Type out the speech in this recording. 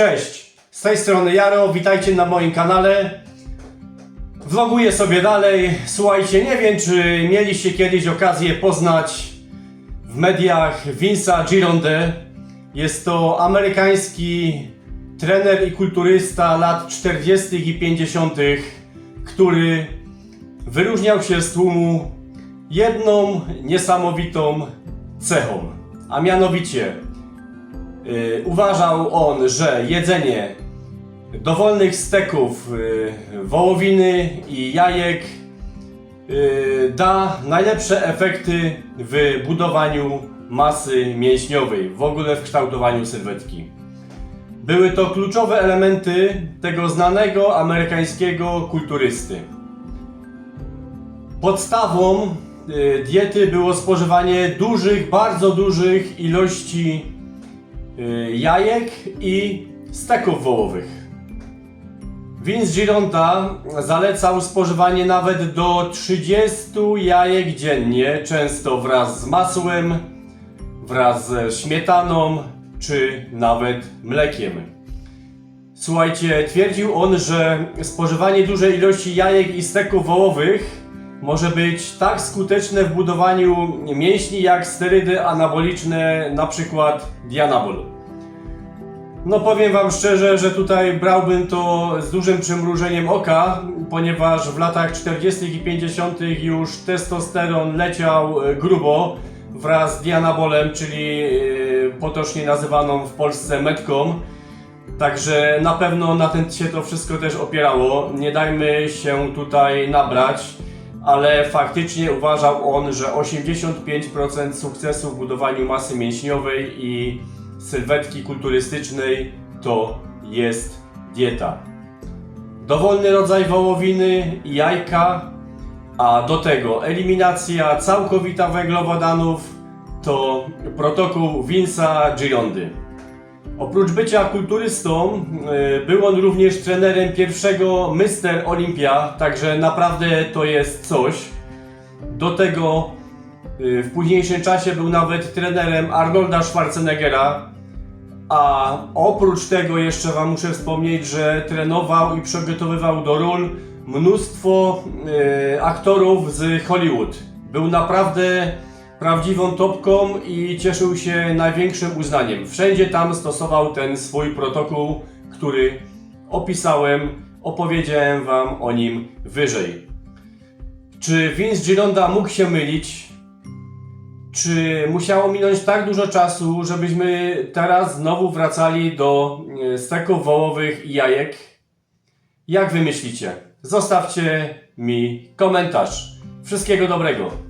Cześć, z tej strony Jaro, witajcie na moim kanale. Vloguję sobie dalej. Słuchajcie, nie wiem czy mieliście kiedyś okazję poznać w mediach Vince'a Girondę. Jest to amerykański trener i kulturysta lat 40. i 50., który wyróżniał się z tłumu jedną niesamowitą cechą, a mianowicie uważał on, że jedzenie dowolnych steków, y, wołowiny i jajek y, da najlepsze efekty w budowaniu masy mięśniowej, w ogóle w kształtowaniu sylwetki. Były to kluczowe elementy tego znanego amerykańskiego kulturysty. Podstawą y, diety było spożywanie dużych, bardzo dużych ilości y, jajek i steków wołowych. Vince Gironda zalecał spożywanie nawet do 30 jajek dziennie, często wraz z masłem, wraz ze śmietaną czy nawet mlekiem. Słuchajcie, twierdził on, że spożywanie dużej ilości jajek i steków wołowych może być tak skuteczne w budowaniu mięśni jak sterydy anaboliczne, na przykład Dianabol. No powiem wam szczerze, że tutaj brałbym to z dużym przymrużeniem oka, ponieważ w latach 40. i 50. już testosteron leciał e, grubo wraz z Dianabolem, czyli e, potocznie nazywaną w Polsce metką. Także na pewno na tym się to wszystko też opierało. Nie dajmy się tutaj nabrać, ale faktycznie uważał on, że 85% sukcesu w budowaniu masy mięśniowej i sylwetki kulturystycznej to jest dieta. Dowolny rodzaj wołowiny i jajka, a do tego eliminacja całkowita węglowodanów to protokół Vince'a Girondy. Oprócz bycia kulturystą, y, był on również trenerem pierwszego Mr. Olympia, także naprawdę to jest coś. Do tego y, w późniejszym czasie był nawet trenerem Arnolda Schwarzeneggera, a oprócz tego jeszcze Wam muszę wspomnieć, że trenował i przygotowywał do ról mnóstwo y, aktorów z Hollywood. Był naprawdę prawdziwą topką i cieszył się największym uznaniem. Wszędzie tam stosował ten swój protokół, który opisałem, opowiedziałem Wam o nim wyżej. Czy Vince Gironda mógł się mylić? Czy musiało minąć tak dużo czasu, żebyśmy teraz znowu wracali do e, steków wołowych i jajek? Jak wy myślicie? Zostawcie mi komentarz. Wszystkiego dobrego.